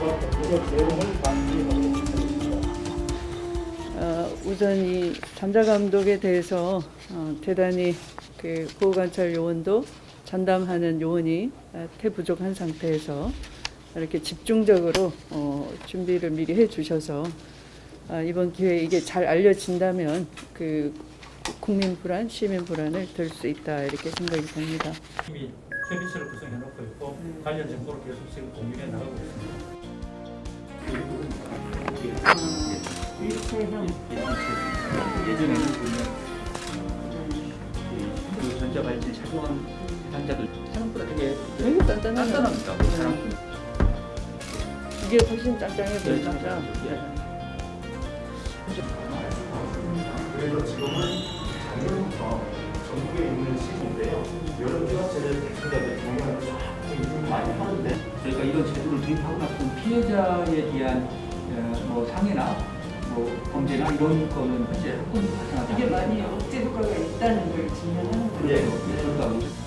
모니터링과 내용을 있습니다. 어, 우선 이 전자 감독에 대해서 어, 대단히 그 보호관찰 요원도 전담하는 요원이 어, 태부족한 상태에서 이렇게 집중적으로 어, 준비를 미리 해주셔서 아, 이번 기회에 이게 잘 알려진다면 그 국민 불안, 시민 불안을 들수 있다 이렇게 생각이 됩니다. 협의체를 구성해 놓고 있고 관련 정보를 계속 지금 공유해 나가고 있습니다. 예전에는 보면 그 전자발찌 착용한 환자들 생각보다 되게 되게 단단하네요. 단단합니다. 사람 이게 훨씬 짱짱해 보입니다. 그래서 지금은 작년부터 전국에 있는 시기인데 많이 하는데 저희가 이런 제도를 도입하고 나서 피해자에 대한 어, 뭐 상해나 뭐 범죄나 이런 거는 현재 한 건도 발생하지 이게 않고 많이 억제 효과가 있다는 걸 증명하는 거예요. 예. 그러니까